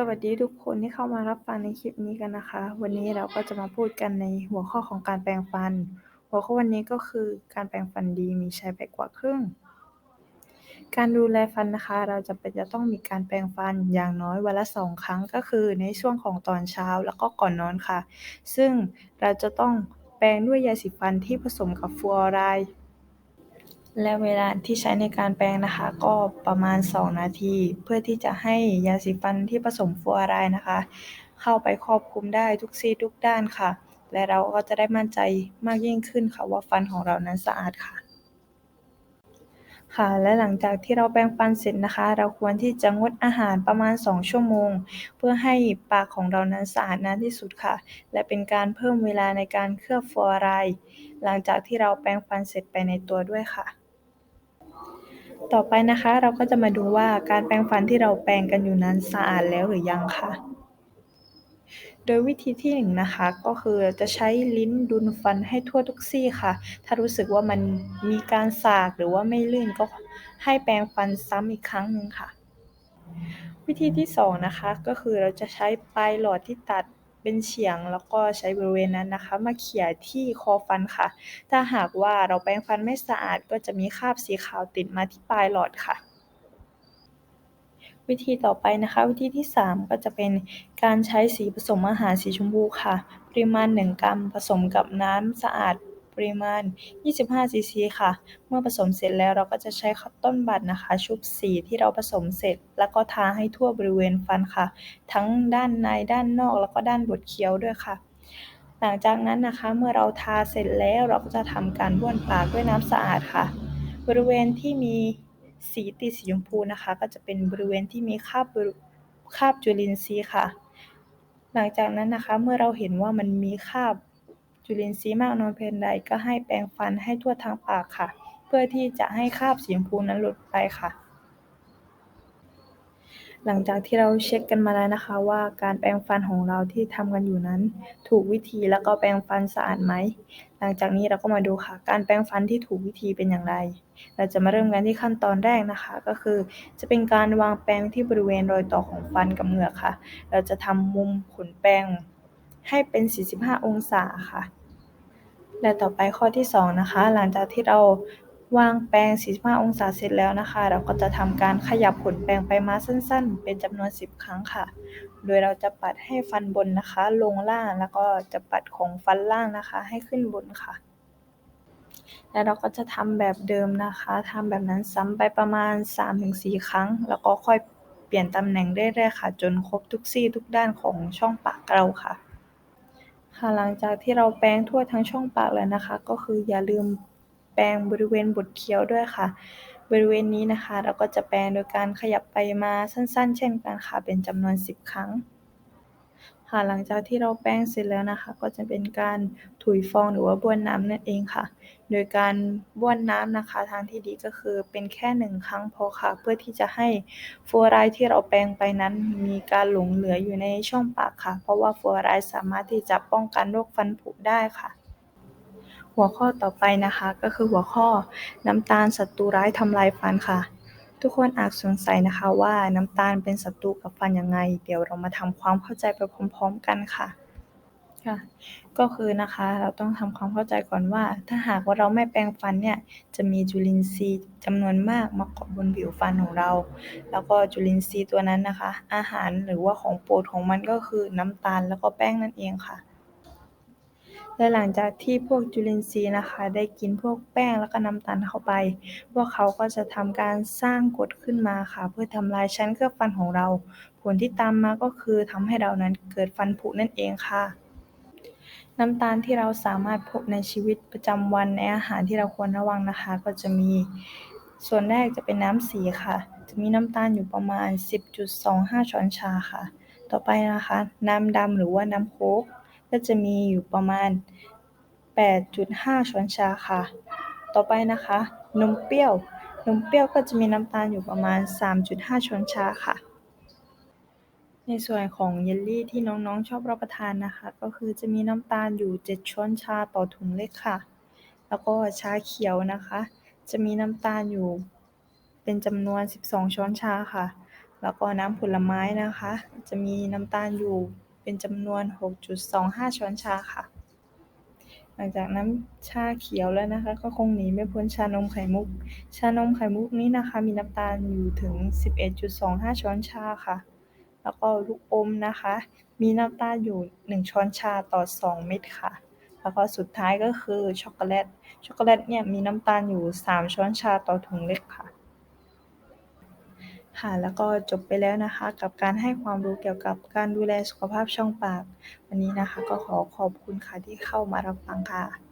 สวัสดีทุกคนที่เข้ามารับฟังในคลิปนี้กันนะคะ วันนี้เราก็จะมาพูดกันในหัวข้อของการแปรงฟัน หัวข้อวันนี้ก็คือการแปรงฟันดีมีใช้ไปกว่าครึ่ง การดูแลฟันนะคะ เราจะเป็นจะต้องมีการแปรงฟันอย่างน้อยวันละสองครั้งก็คือในช่วงของตอนเช้าแล้วก็ก่อนนอนค่ะ ซึ่งเราจะต้องแปรงด้วยยาสีฟันที่ผสมกับฟลูออไรด์ และเวลาที่ใช้ในการแปรงนะคะ ก็ประมาณ 2 นาที เพื่อที่จะให้ยาสีฟันที่ผสมฟลูออไรด์นะคะ เข้าไปครอบคลุมได้ทุกซี่ทุกด้านค่ะ และเราก็จะได้มั่นใจมากยิ่งขึ้นค่ะว่าฟันของเรานั้นสะอาดค่ะ ค่ะ และหลังจากที่เราแปรงฟันเสร็จนะคะ เราควรที่จะงดอาหารประมาณ 2 ชั่วโมง เพื่อให้ปากของเรานั้นสะอาดนานที่สุดค่ะ และเป็นการเพิ่มเวลาในการเคลือบฟลูออไรด์หลังจากที่เราแปรงฟันเสร็จไปในตัวด้วยค่ะ ต่อไปนะคะ เราก็จะมาดูว่าการแปรงฟันที่เราแปรงกันอยู่นั้นสะอาดแล้วหรือยังค่ะ โดยวิธีที่1นงนะคะก็คือจะใช้ลิ้นดุลฟันให้ทั่วทุกซี่ค่ะ ถ้ารู้สึกว่ามันมีการสากหรือว่าไม่ลื่นก็ให้แปรงฟันซ้ำอีกครั้งหนึ่งค่ะ วิธีที่2นะคะก็คือเราจะใช้ปลายหลอดที่ตัด เป็นเฉียง แล้วก็ใช้บริเวณนั้นนะคะ มาเขี่ยที่คอฟันค่ะ ถ้าหากว่าเราแปรงฟันไม่สะอาด ก็จะมีคราบสีขาวติดมาที่ปลายหลอดค่ะ วิธีต่อไปนะคะ วิธีที่ 3 ก็จะเป็นการใช้สีผสมอาหารสีชมพูค่ะ ปริมาณ 1 กรัมผสมกับน้ำสะอาด ปริมาณ 25 ซีซีค่ะ เมื่อผสมเสร็จแล้วเราก็จะใช้คัตตอนบัดนะคะ ชุบสีที่เราผสมเสร็จ แล้วก็ทาให้ทั่วบริเวณฟันค่ะ ทั้งด้านในด้านนอกแล้วก็ด้านบดเคี้ยวด้วยค่ะ หลังจากนั้นนะคะเมื่อเราทาเสร็จแล้วเราก็จะทำการบ้วนปากด้วยน้ำสะอาดค่ะ บริเวณที่มีสีติดสีชมพูนะคะ ก็จะเป็นบริเวณที่มีคราบคราบจุลินทรีย์ค่ะ หลังจากนั้นนะคะเมื่อเราเห็นว่ามันมีคราบ จุลินทรีย์มากน้อยเพียงใด ก็ให้แปรงฟันให้ทั่วทั้งปากค่ะ เพื่อที่จะให้คราบสีชมพูนั้นหลุดไปค่ะ หลังจากที่เราเช็คกันมาแล้วนะคะ ว่าการแปรงฟันของเราที่ทำกันอยู่นั้น ถูกวิธีแล้วก็แปรงฟันสะอาดไหม หลังจากนี้เราก็มาดูค่ะ การแปรงฟันที่ถูกวิธีเป็นอย่างไร เราจะมาเริ่มกันที่ขั้นตอนแรกนะคะ ก็คือ จะเป็นการวางแปรงที่บริเวณรอยต่อของฟันกับเหงือกค่ะ เราจะทำมุมขนแปรงให้เป็น 45 องศาค่ะ และต่อไปข้อที่ 2 นะคะ หลังจากที่เราวางแปรง45 องศาเสร็จแล้วนะคะ เราก็จะทำการขยับขนแปรงไปมาสั้นๆ เป็นจำนวน 10 ครั้งค่ะ โดยเราจะปัดให้ฟันบนนะคะ ลงล่างแล้วก็จะปัดของฟันล่างนะคะ ให้ขึ้นบนค่ะ แล้วเราก็จะทำแบบเดิมนะคะทำแบบนั้นซ้ำไปประมาณ 3-4 ครั้ง แล้วก็ค่อยเปลี่ยนตำแหน่งเรื่อยๆค่ะ จนครบทุกซี่ทุกด้านของช่องปากเราค่ะ ค่ะ หลังจากที่เราแปรงทั่วทั้งช่องปากแล้วนะคะ ก็คืออย่าลืมแปรงบริเวณบดเคี้ยวด้วยค่ะ บริเวณนี้นะคะ เราก็จะแปรงโดยการขยับไปมาสั้น ๆ เช่นกันค่ะ เป็นจำนวน 10 ครั้ง ค่ะหลังจากที่เราแป้งเสร็จแล้วนะคะ ก็จะเป็นการถุยฟองหรือว่าบ้วนน้ำนั่นเองค่ะ โดยการบ้วนน้ำนะคะ ทางที่ดีก็คือเป็นแค่หนึ่งครั้งพอค่ะ เพื่อที่จะให้ฟลูออไรที่เราแปรงไปนั้น มีการหลงเหลืออยู่ในช่องปากค่ะ เพราะว่าฟลูออไรสามารถที่จะป้องกันโรคฟันผุได้ค่ะหัวข้อต่อไปนะคะก็คือหัวข้อน้ำตาลศัตรูร้ายทำลายฟันค่ะ ทุกคนอาจสงสัยนะคะว่าน้ำตาลเป็นศัตรูกับฟันยังไง เดี๋ยวเรามาทำความเข้าใจไปพร้อมๆกันค่ะค่ะ ก็คือนะคะเราต้องทำความเข้าใจก่อนว่า ถ้าหากว่าเราไม่แปรงฟันเนี่ยจะมีจุลินทรีย์จำนวนมากมาเกาะบนผิวฟันของเรา แล้วก็จุลินทรีย์ตัวนั้นนะคะ อาหารหรือว่าของโปรดของมันก็คือน้ำตาลแล้วก็แป้งนั่นเองค่ะ และหลังจากที่พวกจุลินทรีย์นะคะ ได้กินพวกแป้งแล้วก็น้ำตาลเข้าไป พวกเขาก็จะทำการสร้างกรดขึ้นมาค่ะ เพื่อทำลายชั้นเคลือบฟันของเรา ผลที่ตามมาก็คือทำให้เรานั้นเกิดฟันผุนั่นเองค่ะ น้ำตาลที่เราสามารถพบในชีวิตประจำวันในอาหารที่เราควรระวังนะคะ ก็จะมี ส่วนแรกจะเป็นน้ำสีค่ะ จะมีน้ำตาลอยู่ประมาณ 10.25 ช้อนชาค่ะ ต่อไปนะคะ น้ำดำหรือว่าน้ำโค้ก ก็จะมีอยู่ประมาณ 8.5 ช้อนชาค่ะ ต่อไปนะคะ นมเปรี้ยว นมเปรี้ยวก็จะมีน้ำตาลอยู่ประมาณ 3.5 ช้อนชาค่ะ ในส่วนของเยลลี่ที่น้องๆชอบรับประทานนะคะ ก็คือจะมีน้ำตาลอยู่ 7 ช้อนชาต่อถุงเล็กค่ะ แล้วก็ชาเขียวนะคะ จะมีน้ำตาลอยู่เป็นจำนวน 12 ช้อนชาค่ะ แล้วก็น้ำผลไม้นะคะ จะมีน้ำตาลอยู่ เป็นจำนวน 6.25 ช้อนชาค่ะ หลังจากน้ำชาเขียวแล้วนะคะ ก็คงหนีไม่พ้นชานมไข่มุก ชานมไข่มุกนี้นะคะ มีน้ำตาลอยู่ถึง 11.25 ช้อนชาค่ะ แล้วก็ลูกอมนะคะ มีน้ำตาลอยู่ 1 ช้อนชาต่อ 2 เม็ดค่ะแล้วก็สุดท้ายก็คือช็อกโกแลต ช็อกโกแลตเนี่ยมีน้ำตาลอยู่ 3 ช้อนชาต่อถุงเล็กค่ะ ค่ะแล้วก็จบไปแล้วนะคะ กับการให้ความรู้เกี่ยวกับการดูแลสุขภาพช่องปาก วันนี้นะคะ ก็ขอขอบคุณค่ะที่เข้ามารับฟังค่ะ